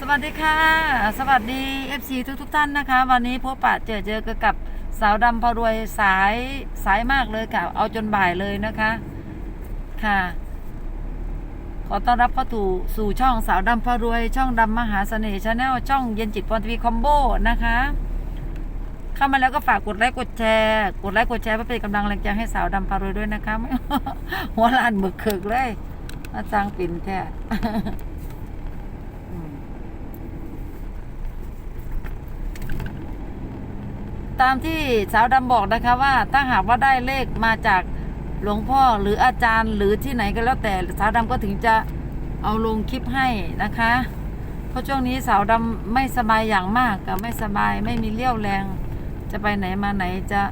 สวัสดีค่ะ สวัสดี FC ทุกทุกท่านนะคะ วันนี้พบปะเจอเจอกับสาวดำพารวยสายสายมากเลยค่ะ เอาจนบ่ายเลยนะคะค่ะ ขอต้อนรับเข้าสู่สู่ช่องสาวดำพารวย ช่องดำมหาเสน่ห์ชาแนลช่องเย็นจิตพรทีวีคอมโบนะคะ เข้ามาแล้วก็ฝากกดไลค์กดแชร์กดไลค์กดแชร์เพื่อเป็นกำลังแรงใจให้สาวดำพารวยด้วยนะคะหัวลานบึกเขิกเลยอาจารย์ปิ่นแท้ อืม ตามที่สาวดำบอกนะคะว่าถ้าหากว่าได้เลขมาจากหลวงพ่อหรืออาจารย์หรือที่ไหนก็แล้วแต่สาวดำก็ถึงจะเอาลงคลิปให้นะคะ เพราะช่วงนี้สาวดำไม่สบายอย่างมากกับไม่สบายไม่มีเรี่ยวแรง จะไปไหนมาไหนจะ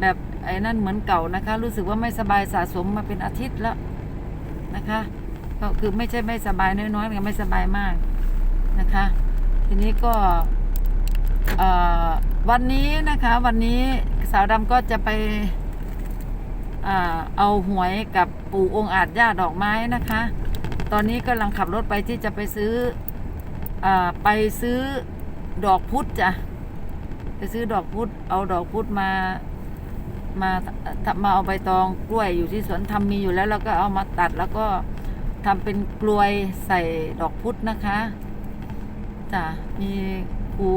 แบบไอ้นั่นเหมือนเก่านะคะ รู้สึกว่าไม่สบายสะสมมาเป็นอาทิตย์แล้วนะคะก็คือไม่ใช่ไม่สบายน้อยๆแต่ไม่สบายมากนะคะ ทีนี้ก็ วันนี้นะคะวันนี้สาวดำก็จะไปเอาหวยกับปู่องค์อาจย่าดอกไม้นะคะ ตอนนี้กำลังขับรถไปที่จะไปซื้ออไปซื้อดอกพุธจ้ะไปซื้อดอกพุธเอาดอกพุธมามามาเอาใบตองกล้วยอยู่ที่สวนทำมีอยู่แล้วแล้วก็เอามาตัดแล้วก็ทำเป็นกลวยใส่ดอกพุธนะคะจ้ะมีปู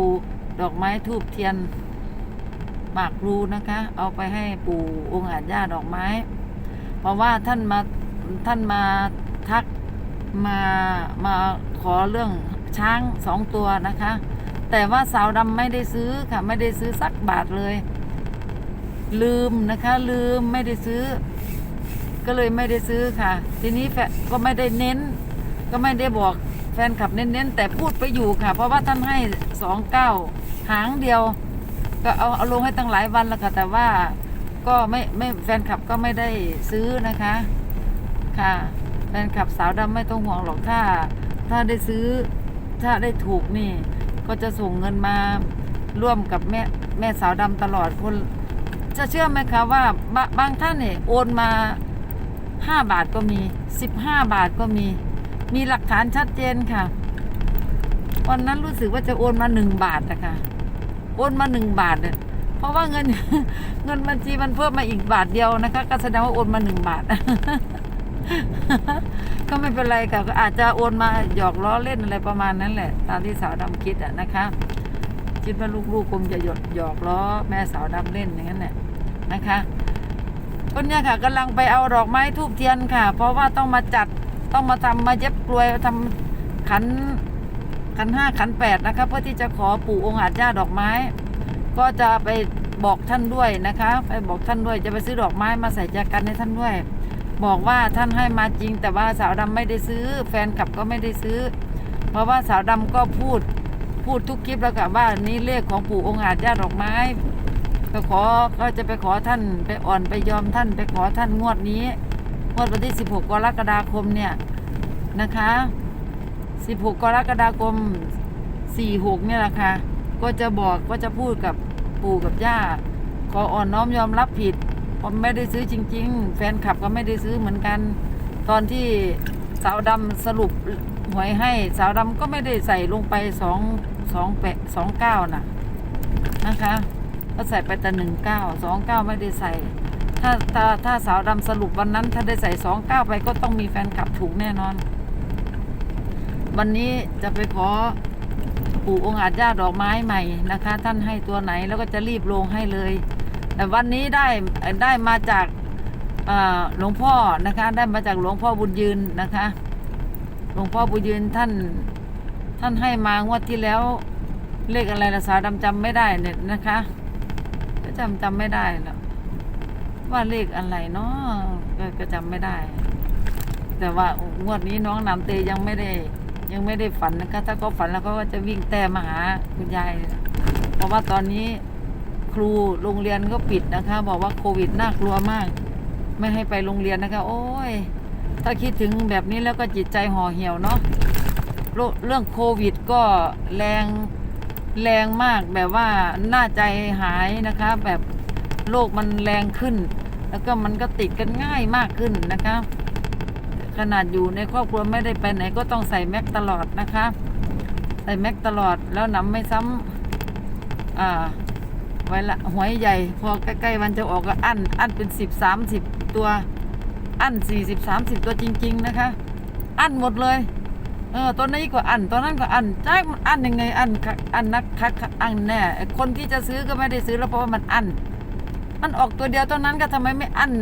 ดอกไม้ทูบเทียนหมากพลูนะคะ เอาไปให้ปู่องค์อาจย่าดอกไม้ เพราะว่าท่านมาท่านมาทักมามาขอเรื่องช้างสองตัวนะคะ แต่ว่าสาวดำไม่ได้ซื้อค่ะ ไม่ได้ซื้อสักบาทเลย ลืมนะคะ ลืมไม่ได้ซื้อ ก็เลยไม่ได้ซื้อค่ะ ทีนี้แฟนก็ไม่ได้เน้น ก็ไม่ได้บอกแฟนคลับเน้นๆแต่พูดไปอยู่ค่ะ เพราะว่าท่านให้สองเก้า หางเดียว ก็เอาเอาลงให้ตั้งหลายวันแล้วค่ะแต่ว่าก็ไม่ไม่แฟนคลับก็ไม่ได้ซื้อนะคะ ค่ะ แฟนคลับสาวดำไม่ต้องห่วงหรอกถ้า ถ้าได้ซื้อ ถ้าได้ถูกนี่ ก็จะส่งเงินมาร่วมกับแม่แม่สาวดำตลอดคน จะเชื่อไหมคะว่าบบางท่านเนี่ยโอนมาห้าบาทก็มีสิบห้าบาทก็มี มีหลักฐานชัดเจนค่ะ วันนั้นรู้สึกว่าจะโอนมาหนึ่งบาทนะคะ โอนมาหนึ่งบาทเนี่ยเพราะว่าเงินเงินบัญชีมันเพิ่มมาอีกบาทเดียวนะคะ ก็แสดงว่าโอนมาหนึ่งบาท ก็ไม่เป็นไรค่ะก็อาจจะโอนมาหยอกล้อเล่นอะไรประมาณนั้นแหละ ตามที่สาวดำคิดอะนะคะ คิดว่าลูกๆคงจะหยดหยอกล้อแม่สาวดำเล่นอย่างนั้นแหละนะคะคนเนี่ยค่ะกำลังไปเอาดอกไม้ทูบเทียนค่ะ เพราะว่าต้องมาจัดต้องมาทำมาเย็บกลวยทำขัน ขันห้าขันแปดนะคะเพื่อที่จะขอปู่องค์อาจย่าดอกไม้ ก็จะไปบอกท่านด้วยนะคะไปบอกท่านด้วยจะไปซื้อดอกไม้มาใส่แจกันให้ท่านด้วย บอกว่าท่านให้มาจริง แต่ว่าสาวดำไม่ได้ซื้อ แฟนคลับก็ไม่ได้ซื้อ เพราะว่าสาวดำก็พูดพูดทุกคลิปแล้วค่ะว่านี่เลขของปู่องค์อาจย่าดอกไม้ก็ขอก็จะไปขอท่านไปอ่อนไปยอมท่าน ไปขอท่านงวดนี้งวดวันที่ 16 กรกฎาคมเนี่ยนะคะ 16 กรกฎาคม 46 เนี่ยแหละค่ะ ก็จะบอกก็จะพูดกับปู่กับย่า ขออ่อนน้อมยอมรับผิด ผมไม่ได้ซื้อจริง ๆ แฟนคลับก็ไม่ได้ซื้อเหมือนกัน ตอนที่สาวดำสรุปหวยให้สาวดำก็ไม่ได้ใส่ลงไป2 2แปะ29น่ะนะคะก็ใส่ไปแต่หนึ่งเก้าสองเก้าไม่ได้ใส่ ถ้าถ้าถ้าสาวดำสรุปวันนั้น ถ้าได้ใส่สองเก้าไปก็ต้องมีแฟนคลับถูกแน่นอน วันนี้จะไปขอปู่องค์อาจย่าดอกไม้ใหม่นะคะ ท่านให้ตัวไหนแล้วก็จะรีบลงให้เลยแต่วันนี้ได้ได้มาจากหลวงพ่อนะคะ ได้มาจากหลวงพ่อบุญยืนนะคะ หลวงพ่อบุญยืนท่านท่านให้มางวดที่แล้วเลขอะไรละสาวดำจำไม่ได้เนี่ยนะคะก็จำจำไม่ได้แล้วว่าเลขอะไรเนาะก็ก็จำไม่ได้ แต่ว่างวดนี้น้องนำเตยยังไม่ได้ ยังไม่ได้ฝันนะคะ ถ้าเขาฝันแล้วเขาก็จะวิ่งแต่มาหาคุณยาย เพราะว่าตอนนี้ครูโรงเรียนก็ปิดนะคะ บอกว่าโควิดน่ากลัวมาก ไม่ให้ไปโรงเรียนนะคะ โอ้ย ถ้าคิดถึงแบบนี้แล้วก็จิตใจห่อเหี่ยวเนาะเรื่องโควิดก็แรงแรงมากแบบว่าน่าใจหายนะคะ แบบโรคมันแรงขึ้น แล้วก็มันก็ติดกันง่ายมากขึ้นนะคะ ขนาดอยู่ในครอบครัวไม่ได้ไปไหนก็ต้องใส่แม็กตลอดนะคะ ใส่แม็กตลอดแล้วนำไม่ซ้ำอ่า ไว้ละหวยใหญ่ พอใกล้ๆวันจะออกก็อั้นอั้นเป็นสิบสามสิบตัวอั้นสี่สิบสามสิบตัวจริง ๆ นะคะ อั้นหมดเลย เออตัวนี้ก็อั้นตัวนั้นก็อั้นจ้ามันอั้นยังไงอั้นอั้นนักคักอั้นแน่คนที่จะซื้อก็ไม่ได้ซื้อแล้วเพราะว่ามันอั้นมันออกตัวเดียวตัวนั้นก็ทำไมไม่อั้น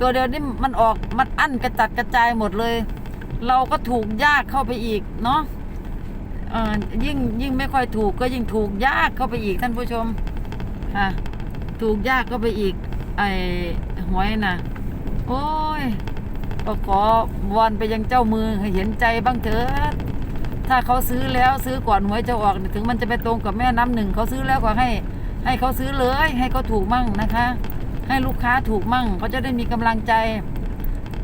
ตัวเดียวนี่มันออกมันอั้นกระจัดกระจายหมดเลย เราก็ถูกยากเข้าไปอีกเนาะยิ่งยิ่งไม่ค่อยถูกก็ยิ่งถูกยากเข้าไปอีกท่านผู้ชมค่ะถูกยากก็ไปอีก ไอ้หวยนะโอ้ยก็ขอวอนไปยังเจ้ามือให้เห็นใจบ้างเถิดถ้าเขาซื้อแล้วซื้อก่อนหวยจะออกถึงมันจะไปตรงกับแม่น้ำหนึ่งเขาซื้อแล้วก็ให้ ให้เขาซื้อเลย ให้เขาถูกมั่งนะคะ ให้ลูกค้าถูกมั่งเขาจะได้มีกำลังใจ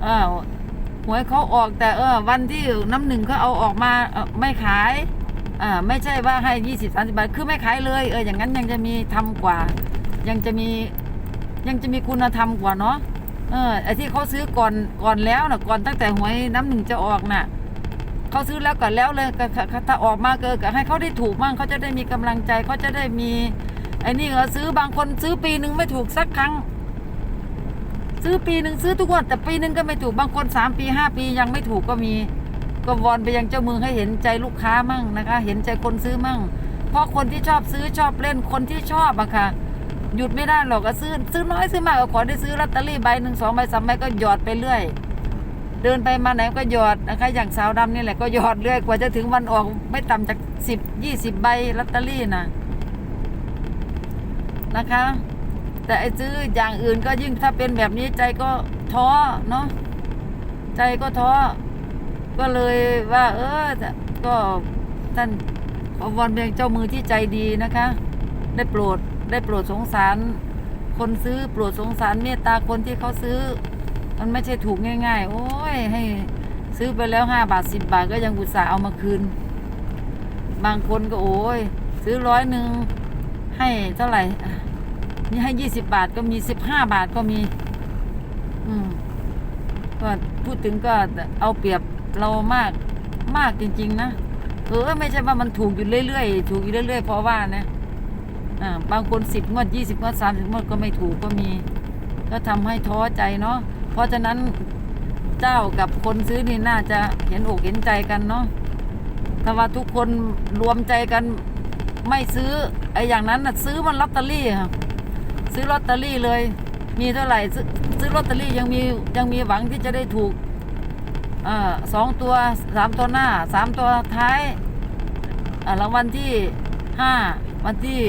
เออหวยเขาออกแต่เออวันที่น้ำหนึ่งเขาเอาออกมาออไม่ขายอ่าไม่ใช่ว่าให้ยี่สิบสาสิบาทคือไม่ขายเลยเอออย่างนั้นยังจะมีทำกว่า ยังจะมียังจะมีคุณธรรมกว่าเนาะเออไอ้ที่เขาซื้อก่อนก่อนแล้วนะก่อนตั้งแต่หวยน้ำหนึ่งจะออกน่ะเขาซื้อแล้วก่อนแล้วเลยถ้าออกมาเกิดก็ให้เขาได้ถูกมั่งเขาจะได้มีกำลังใจเขาจะได้มีไอ้นี่ก็ซื้อบางคนซื้อปีหนึ่งไม่ถูกสักครั้ง ซื้อปีหนึ่งซื้อทุกวันแต่ปีหนึ่งก็ไม่ถูกบางคนสามปีห้าปียังไม่ถูกก็มีก็วอนไปยังเจ้ามือให้เห็นใจลูกค้ามั่งนะคะ เห็นใจคนซื้อมั่ง เพราะคนที่ชอบซื้อชอบเล่นคนที่ชอบอะค่ะ หยุดไม่ได้หรอกก็ซื้อซื้อน้อยซื้อมากก็ขอได้ซื้อลอตเตอรี่ใบหนึ่งสองใบสามใบก็หยอดไปเรื่อย เดินไปมาไหนก็หยอดนะคะ อย่างสาวดำนี่แหละก็หยอดเรื่อยกว่าจะถึงวันออกไม่ต่ำจากสิบยี่สิบใบลอตเตอรี่นะนะคะ แต่ไอ้ซื้ออย่างอื่นก็ยิ่งถ้าเป็นแบบนี้ใจก็ท้อเนาะใจก็ท้อก็เลยว่า เออก็ท่านขอวอนเพียงเจ้ามือที่ใจดีนะคะ ได้โปรดได้โปรดสงสาร คนซื้อโปรดสงสารเมตตาคนที่เขาซื้อ มันไม่ใช่ถูกง่าย ๆ โอ้ยให้ซื้อไปแล้วห้าบาทสิบบาทก็ยังอุตส่าห์เอามาคืน บางคนก็โอ้ย ซื้อร้อยหนึ่งให้เท่าไหร่ นี่ให้ยี่สิบบาทก็มีสิบห้าบาทก็มี อืมก็พูดถึงก็เอาเปรียบเรามากมากจริง ๆ นะเออไม่ใช่ว่ามันถูกอยู่เรื่อยๆถูกอยู่เรื่อยๆเพราะว่านะอ่าบางคนสิบงวดยี่สิบงวดสามสิบงวดก็ไม่ถูกก็มี ก็ทำให้ท้อใจเนาะเพราะฉะนั้นเจ้ากับคนซื้อนี่น่าจะเห็นอกเห็นใจกันเนาะถ้าว่าทุกคนรวมใจกันไม่ซื้อไอ้อย่างนั้นน่ะซื้อมันลอตเตอรี่ค่ะ ซื้อลอตเตอรี่เลย มีเท่าไหร่ซื้อซื้อลอตเตอรี่ยังมียังมีหวังที่จะได้ถูกอ่าสองตัวสามตัวหน้าสามตัวท้ายอ่ารางวัลที่ห้าวันที่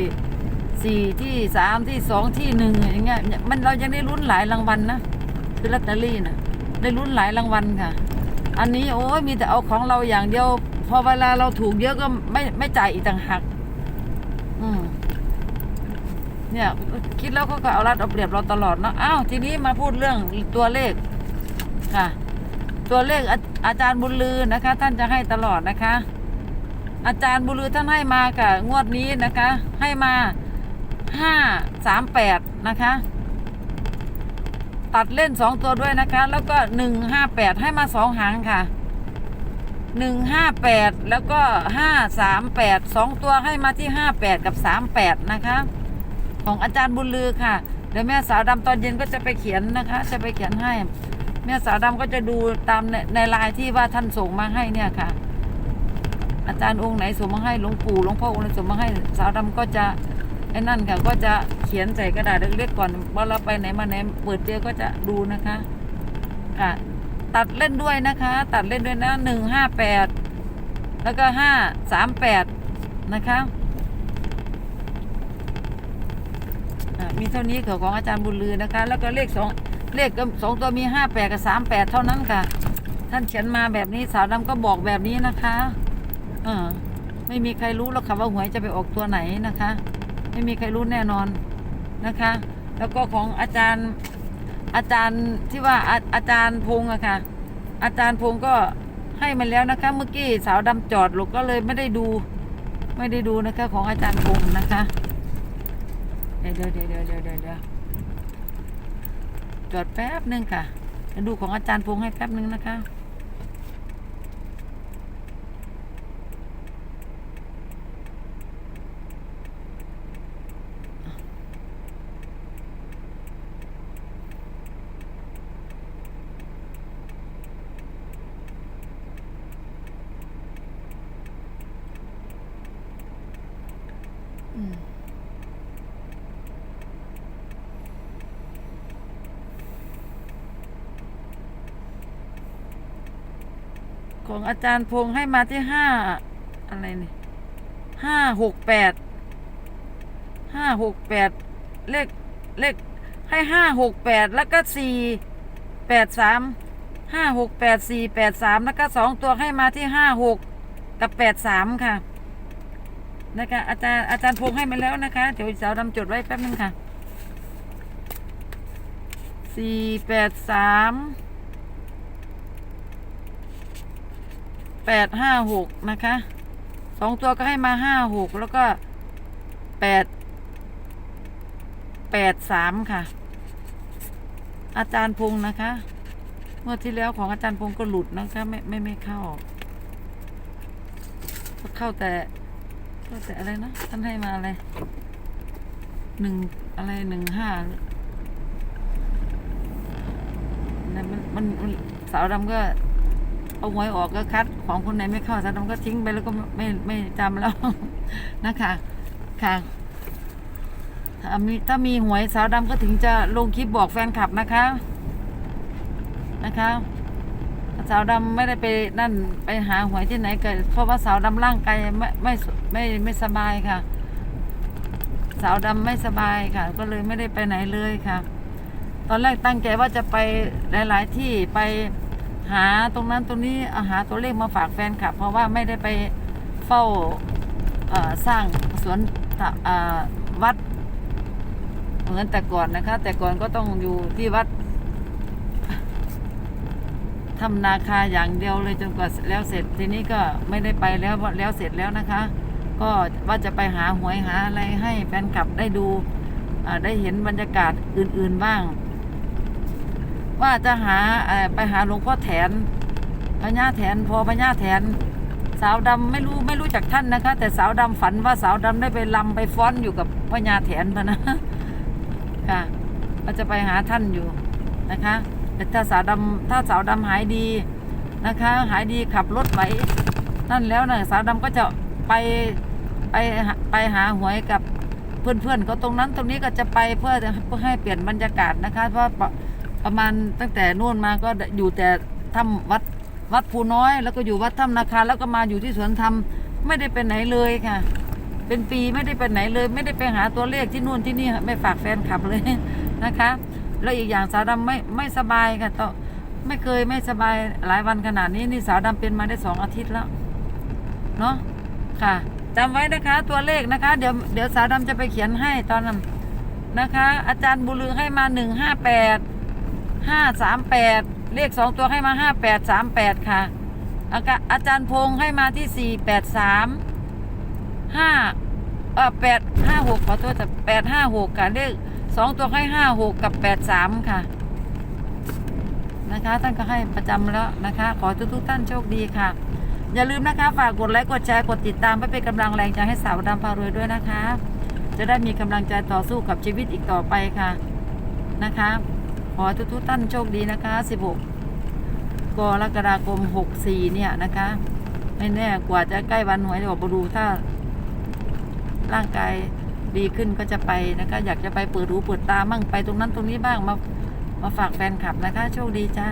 สี่ที่สามที่สองที่หนึ่งอย่างเงี้ยมันเรายังได้ลุ้นหลายรางวัลนะคือลอตเตอรี่นะได้ลุ้นหลายรางวัลค่ะ อันนี้โอ้ยมีแต่เอาของเราอย่างเดียว พอเวลาเราถูกเยอะก็ไม่ไม่จ่ายอีกต่างหากอืม เนี่ยคิดแล้วเขาก็เอารัดเอาเปรียบเราตลอดเนาะอ้าวทีนี้มาพูดเรื่องตัวเลขค่ะ ตัวเลขอาอาจารย์บุญลือนะคะ ท่านจะให้ตลอดนะคะ อาจารย์บุญลือท่านให้มาค่ะงวดนี้นะคะ ให้มาห้าสามแปดนะคะ ตัดเล่นสองตัวด้วยนะคะ แล้วก็หนึ่งห้าแปดให้มาสองหางค่ะหนึ่งห้าแปดแล้วก็ห้าสามแปดสองตัวให้มาที่ห้าแปดกับสามแปดนะคะ ของอาจารย์บุญลือค่ะเดี๋ยวแม่สาวดำตอนเย็นก็จะไปเขียนนะคะ จะไปเขียนให้ แม่สาวดำก็จะดูตามในในไลน์ที่ว่าท่านส่งมาให้เนี่ยค่ะ อาจารย์องค์ไหนส่งมาให้หลวงปู่หลวงพ่อองค์ไหนส่งมาให้สาวดำก็จะไอ้นั่นค่ะก็จะเขียนใส่กระดาษเล็กๆก่อนว่าเราไปไหนมาไหนเปิดเจอก็จะดูนะคะค่ะตัดเล่นด้วยนะคะ ตัดเล่นด้วยนะหนึ่งห้าแปดแล้วก็ห้าสามแปดนะคะ อะ มีเท่านี้เกี่ยวของอาจารย์บุญลือนะคะ แล้วก็เลขสองเลขก็สองตัวมีห้าแปดกับสามแปดเท่านั้นค่ะ ท่านเขียนมาแบบนี้สาวดำก็บอกแบบนี้นะคะเออไม่มีใครรู้หรอกค่ะว่าหวยจะไปออกตัวไหนนะคะ ไม่มีใครรู้แน่นอนนะคะ แล้วก็ของอาจารย์อาจารย์ที่ว่าอาอาจารย์พงษ์อะค่ะ อาจารย์พงษ์ก็ให้มาแล้วนะคะ เมื่อกี้สาวดำจอดหลกก็เลยไม่ได้ดู ไม่ได้ดูนะคะ ของอาจารย์พงษ์นะคะ ดี๋ยวเดี๋ยวเดี๋ยวเดี๋ยวเดี๋ยวเดี๋ยวจอดแป๊บหนึ่งค่ะเดี๋ยวดูของอาจารย์พงให้แป๊บหนึ่งนะคะ ของอาจารย์พงษ์ให้มาที่ห้าอะไรนี่ห้าหกแปดห้าหกแปดเลขเลขให้ห้าหกแปดแล้วก็สี่แปดสามห้าหกแปดสี่แปดสามแล้วก็สองตัวให้มาที่ห้าหกกับแปดสามค่ะนะคะอาจารย์อาจารย์พงษ์ให้มาแล้วนะคะ เดี๋ยวสาวดำจดไว้แป๊บนึงค่ะสี่แปดสาม แปดห้าหกนะคะสองตัวก็ให้มาห้าหกแล้วก็แปดแปดสามค่ะ อาจารย์พงษ์นะคะ เมื่อที่แล้วของอาจารย์พงษ์ก็หลุดนะคะ ไม่ไม่ไม่เข้าก็เข้าแต่เข้าแต่อะไรนะท่านให้มาอะไรหนึ่งอะไรหนึ่งห้าเนี่ยมันมันมันสาวดำก็ เอาหวยออกก็คัด ของคนไหนไม่เข้าสาวดำก็ทิ้งไปแล้วก็ไม่ไม่ไม่จำแล้วนะคะค่ะถ้ามีถ้ามีหวยสาวดำก็ถึงจะลงคลิปบอกแฟนคลับนะคะนะคะสาวดำไม่ได้ไปนั่นไปหาหวยที่ไหนเกิดเพราะว่าสาวดำร่างกายไม่ไม่ไม่ไม่สบายค่ะ สาวดำไม่สบายค่ะ ก็เลยไม่ได้ไปไหนเลยค่ะ ตอนแรกตั้งใจว่าจะไปหลาย ๆ ที่ไป หาตรงนั้นตรงนี้เอาหาตัวเลขมาฝากแฟนคลับ เพราะว่าไม่ได้ไปเฝ้าสร้างสวนวัด เหมือนแต่ก่อนนะคะ แต่ก่อนก็ต้องอยู่ที่วัดทำนาคาอย่างเดียวเลยจนกว่าแล้วเสร็จทีนี้ก็ไม่ได้ไปแล้วแล้วเสร็จแล้วนะคะ ก็ว่าจะไปหาหวยหาอะไรให้แฟนคลับได้ดูได้เห็นบรรยากาศอื่นๆบ้าง ว่าจะหาไปหาหลวงพ่อแถนพญาแถนพอพญาแถน สาวดำไม่รู้ไม่รู้จักท่านนะคะ แต่สาวดำฝันว่าสาวดำได้ไปลำไปฟ้อนอยู่กับพญาแถนพะนะค่ะก็จะไปหาท่านอยู่นะคะแต่ถ้าสาวดำถ้าสาวดำหายดีนะคะ หายดีขับรถไหวนั่นแล้วนะสาวดำก็จะไปไปไปหาหวยกับเพื่อนๆก็ตรงนั้นตรงนี้ก็จะไปเพื่อเพื่อให้เปลี่ยนบรรยากาศนะคะ เพราะ ประมาณตั้งแต่นู่นมาก็อยู่แต่ถ้ำวัดวัดภูน้อย แล้วก็อยู่วัดถ้ำนาคาแล้วก็มาอยู่ที่สวนธรรมไม่ได้ไปไหนเลยค่ะ เป็นปีไม่ได้ไปไหนเลย ไม่ได้ไปหาตัวเลขที่นู่นที่นี่ไม่ฝากแฟนคลับเลยนะคะ แล้วอีกอย่างสาวดำไม่ไม่สบายค่ะต่อไม่เคยไม่สบายหลายวันขนาดนี้นี่สาวดำเป็นมาได้สองอาทิตย์แล้วเนาะค่ะจำไว้นะคะตัวเลขนะคะ เดี๋ยวเดี๋ยวสาวดำจะไปเขียนให้ตอนนั้นนะคะ อาจารย์บุลือให้มาหนึ่งห้าแปด ห้าสามแปดเลขสองตัวให้มาห้าแปดสามแปดค่ะอาจารย์อาจารย์พงษ์ให้มาที่สี่แปดสามห้าเออแปดห้าหกขอโทษแต่แปดห้าหกค่ะเลขสองตัวให้ห้าหกกับแปดสามค่ะ นะคะ ท่านก็ให้ประจำแล้วนะคะ ขอทุกทุกท่านโชคดีค่ะ อย่าลืมนะคะ ฝากกดไลค์กดแชร์กดติดตามเพื่อเป็นกำลังแรงใจให้สาวดำพารวยด้วยนะคะ จะได้มีกำลังใจต่อสู้กับชีวิตอีกต่อไปค่ะนะคะ ขอทุกทุกท่านโชคดีนะคะ 16 กรกฎาคม 64 เนี่ยนะคะ ไม่แน่กว่าจะใกล้วันหวยเดี๋ยวมาดูถ้า ร่างกายดีขึ้นก็จะไปนะคะ อยากจะไปเปิดรูเปิดตามั่งไปตรงนั้นตรงนี้บ้างมามาฝากแฟนคลับนะคะ โชคดีจ้า